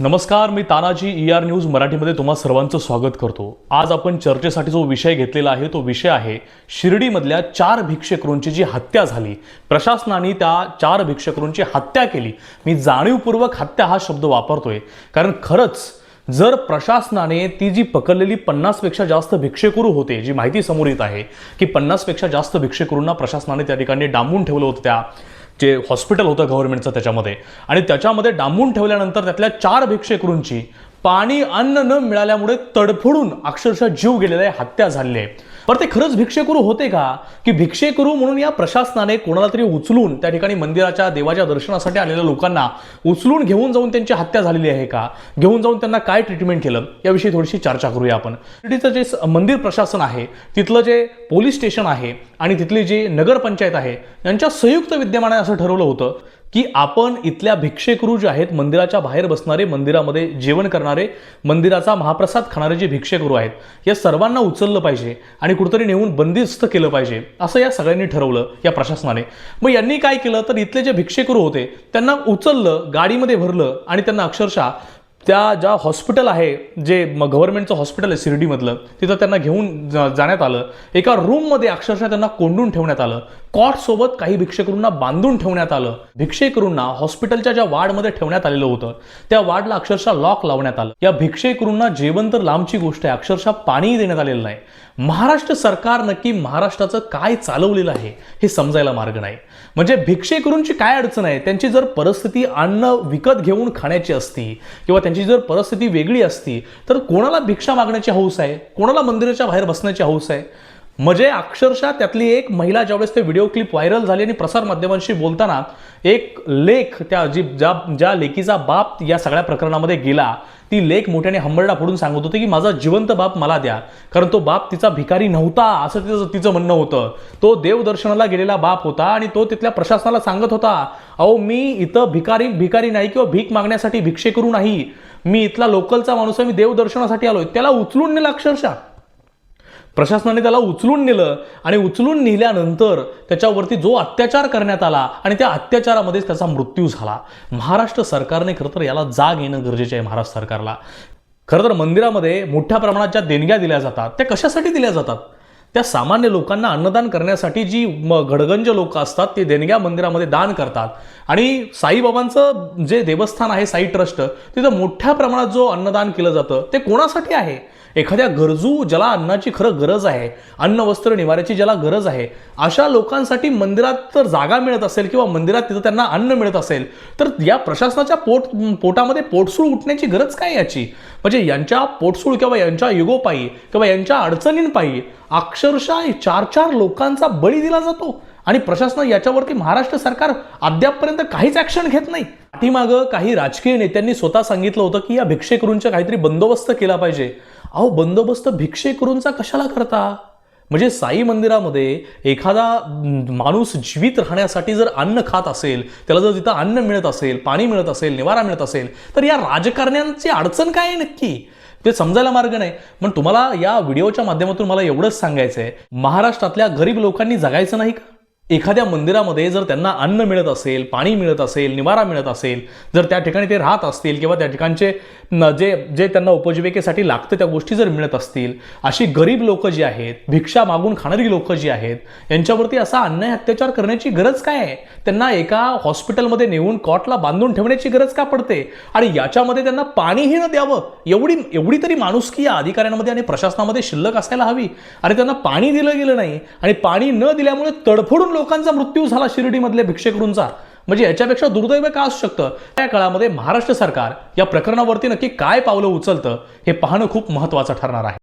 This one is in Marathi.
नमस्कार मी तानाजी ई आर न्यूज मराठीमध्ये तुम्हा सर्वांचं स्वागत करतो. आज आपण चर्चेसाठी जो विषय घेतलेला आहे तो विषय आहे शिर्डीमधल्या चार भिक्षेकरूंची जी हत्या झाली. प्रशासनाने त्या चार भिक्षेकरूंची हत्या केली. मी जाणीवपूर्वक हत्या हा शब्द वापरतोय. कारण खरंच जर प्रशासनाने ती जी पकडलेली पन्नासपेक्षा जास्त भिक्षेकरू होते जी माहिती समोर येत आहे की पन्नासपेक्षा जास्त भिक्षेकरूंना प्रशासनाने त्या ठिकाणी डांबून ठेवलं होतं त्या जे हॉस्पिटल होतं गव्हर्नमेंटचं त्याच्यामध्ये. आणि त्याच्यामध्ये डांबून ठेवल्यानंतर त्यातल्या चार भिक्षेकरूंची पाणी अन्न न मिळाल्यामुळे तडफडून अक्षरशः जीव गेलेला आहे हत्या झालेली आहे. पर ते खरंच भिक्षेकरू होते का? की भिक्षेकरू म्हणून या प्रशासनाने कोणाला तरी उचलून त्या ठिकाणी मंदिराच्या देवाच्या दर्शनासाठी आलेल्या लोकांना उचलून घेऊन जाऊन त्यांची हत्या झालेली आहे का? घेऊन जाऊन त्यांना काय ट्रीटमेंट केलं? याविषयी थोडीशी चर्चा करूया आपण. तिथं जे मंदिर प्रशासन आहे तिथलं जे पोलीस स्टेशन आहे आणि तिथली जी नगरपंचायत आहे यांच्या संयुक्त विद्यमाने असं ठरवलं होतं. की आपण इथल्या भिक्षेकरू जे आहेत मंदिराच्या बाहेर बसणारे मंदिरामध्ये जेवण करणारे मंदिराचा महाप्रसाद खाणारे जे भिक्षेकरू आहेत या सर्वांना उचललं पाहिजे आणि कुठेतरी नेऊन बंदिस्त केलं पाहिजे असं या सगळ्यांनी ठरवलं या प्रशासनाने. मग यांनी काय केलं? तर इथले जे भिक्षेकरू होते त्यांना उचललं गाडीमध्ये भरलं आणि त्यांना अक्षरशः त्या ज्या हॉस्पिटल आहे जे गव्हर्नमेंटचं हॉस्पिटल आहे शिर्डीमधलं तिथं त्यांना घेऊन जाण्यात आलं. एका रूममध्ये अक्षरशः त्यांना कोंडून ठेवण्यात आलं. कॉटसोबत काही भिक्षेकरूंना बांधून ठेवण्यात आलं. भिक्षेकरूंना हॉस्पिटलच्या ज्या वार्डमध्ये ठेवण्यात आलेलं होतं त्या वार्डला अक्षरशः लॉक लावण्यात आलं. या भिक्षेकरूंना जेवण तर लांबची गोष्ट आहे अक्षरशः पाणीही देण्यात आलेलं नाही. महाराष्ट्र सरकार नक्की महाराष्ट्राचं काय चालवलेलं आहे हे समजायला मार्ग नाही. म्हणजे भिक्षेकरूंची काय अडचण आहे त्यांची जर परिस्थिती अन्न विकत घेऊन खाण्याची असती किंवा त्यांची जर परिस्थिती वेगळी असती तर कोणाला भिक्षा मागण्याची हौस आहे? कोणाला मंदिराच्या बाहेर बसण्याची हौस आहे? म्हणजे अक्षरशः त्यातली एक महिला ज्यावेळेस ते व्हिडिओ क्लिप व्हायरल झाली आणि प्रसारमाध्यमांशी बोलताना एक लेख त्या जी ज्या ज्या लेखीचा बाप या सगळ्या प्रकरणामध्ये गेला ती लेख मोठ्याने हंबरडा फोडून सांगत होती की माझा जिवंत बाप मला द्या कारण तो बाप तिचा भिकारी नव्हता असं तिचं तिचं म्हणणं होतं. तो देवदर्शनाला गेलेला बाप होता आणि तो तिथल्या प्रशासनाला सांगत होता अहो मी इथं भिकारी भिकारी नाही किंवा भीक मागण्यासाठी भिक्षे करू नाही. मी इथला लोकलचा माणूस आहे मी देवदर्शनासाठी आलोय. त्याला उचलून नेला अक्षरशः. प्रशासनाने त्याला उचलून नेलं आणि उचलून नेल्यानंतर त्याच्यावरती जो अत्याचार करण्यात आला आणि त्या अत्याचारामध्येच त्याचा मृत्यू झाला. महाराष्ट्र सरकारने खरं तर याला जाग येणं गरजेचं आहे महाराष्ट्र सरकारला. खरं तर मंदिरामध्ये मोठ्या प्रमाणात ज्या देणग्या दिल्या जातात त्या कशासाठी दिल्या जातात? त्या सामान्य लोकांना अन्नदान करण्यासाठी जी म घडगंज लोक असतात ते देणग्या मंदिरामध्ये दान करतात. आणि साईबाबांचं जे देवस्थान आहे साई ट्रस्ट तिथं मोठ्या प्रमाणात जो अन्नदान केलं जातं ते कोणासाठी आहे? एखाद्या गरजू ज्याला अन्नाची खरं गरज आहे अन्न वस्त्र निवाऱ्याची ज्याला गरज आहे अशा लोकांसाठी मंदिरात तर जागा मिळत असेल किंवा मंदिरात तिथं त्यांना अन्न मिळत असेल तर या प्रशासनाच्या पोट पोटामध्ये पोटसूळ उठण्याची गरज काय याची? म्हणजे यांच्या पोटसूळ किंवा यांच्या युगोपायी किंवा यांच्या अडचणींपायी अक्षरशः चार चार लोकांचा बळी दिला जातो आणि प्रशासन याच्यावरती महाराष्ट्र सरकार अद्यापपर्यंत काहीच ऍक्शन घेत नाही. पाठीमागं काही राजकीय नेत्यांनी स्वतः सांगितलं होतं की या भिक्षेकरूंचा काहीतरी बंदोबस्त केला पाहिजे. अहो बंदोबस्त भिक्षेकरूंचा कशाला करता? म्हणजे साई मंदिरामध्ये एखादा माणूस जीवित राहण्यासाठी जर अन्न खात असेल त्याला जर तिथं अन्न मिळत असेल पाणी मिळत असेल निवारा मिळत असेल तर या राजकारण्यांची अडचण काय आहे नक्की? ते समजायला मार्ग नाही. पण तुम्हाला या व्हिडिओच्या माध्यमातून मला एवढंच सांगायचं आहे महाराष्ट्रातल्या गरीब लोकांनी जगायचं नाही का? एखाद्या मंदिरामध्ये जर त्यांना अन्न मिळत असेल पाणी मिळत असेल निवारा मिळत असेल जर त्या ठिकाणी ते राहत असतील किंवा त्या ठिकाणचे जे जे त्यांना उपजीविकेसाठी लागतं त्या गोष्टी जर मिळत असतील अशी गरीब लोक जी आहेत भिक्षा मागून खाणारी लोक जी आहेत यांच्यावरती असा अन्याय अत्याचार करण्याची गरज काय आहे? त्यांना एका हॉस्पिटलमध्ये नेऊन कॉटला बांधून ठेवण्याची गरज का पडते? आणि याच्यामध्ये त्यांना पाणीही न द्यावं एवढी एवढी तरी माणुसकी या अधिकाऱ्यांमध्ये आणि प्रशासनामध्ये शिल्लक असायला हवी. आणि त्यांना पाणी दिलं गेलं नाही आणि पाणी न दिल्यामुळे तडफडून लोकांचा मृत्यू झाला शिर्डीमधल्या भिक्षेकडूंचा म्हणजे याच्यापेक्षा दुर्दैव काय असू शकतं? त्या काळामध्ये महाराष्ट्र सरकार या प्रकरणावरती नक्की काय पावलं उचलतं हे पाहणं खूप महत्त्वाचं ठरणार आहे.